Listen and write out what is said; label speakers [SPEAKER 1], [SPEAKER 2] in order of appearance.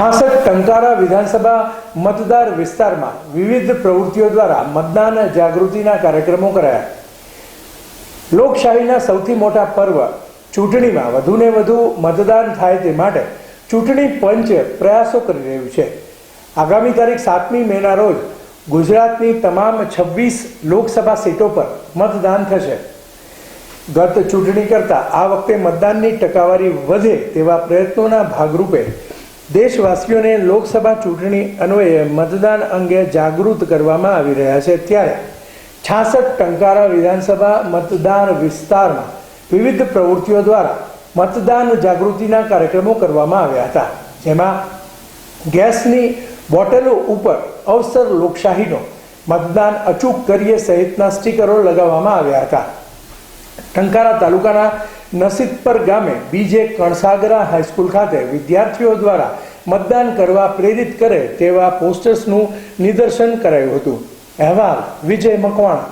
[SPEAKER 1] છાસઠ ટંકારા વિધાનસભા મતદાર વિસ્તારમાં વિવિધ પ્રવૃત્તિઓ દ્વારા મતદાન જાગૃતિના કાર્યક્રમો કરાયા. લોકશાહીના સૌથી મોટા પર્વ ચૂંટણીમાં વધુને વધુ મતદાન થાય તે માટે ચૂંટણી પંચ પ્રયાસો કરી રહ્યું છે. આગામી તારીખ સાતમી મેના રોજ ગુજરાતની તમામ છવ્વીસ લોકસભા સીટો પર મતદાન થશે. ગત ચૂંટણી કરતાં આ વખતે મતદાનની ટકાવારી વધે તેવા પ્રયત્નોના ભાગરૂપે દેશવાસીઓને લોકસભા ચૂંટણી અન્વયે મતદાન અંગે જાગૃત કરવામાં આવી રહ્યા છે. ત્યારે છાસઠ ટંકારા વિધાનસભા મતદાન વિસ્તારમાં વિવિધ પ્રવૃત્તિઓ દ્વારા મતદાન જાગૃતિના કાર્યક્રમો કરવામાં આવ્યા હતા. જેમાં ગેસની બોટલો ઉપર અવસર લોકશાહીનો મતદાન અચૂક કરીએ સહિતના સ્ટીકરો લગાવવામાં આવ્યા હતા. ટંકારા તાલુકાના નસીદપર ગામે બીજે કણસાગરા હાઈસ્કૂલ ખાતે વિદ્યાર્થીઓ દ્વારા મતદાન કરવા પ્રેરિત કરે તેવા પોસ્ટર્સનું નિદર્શન કરાયું હતું. અહેવાલ વિજય મકવાણા.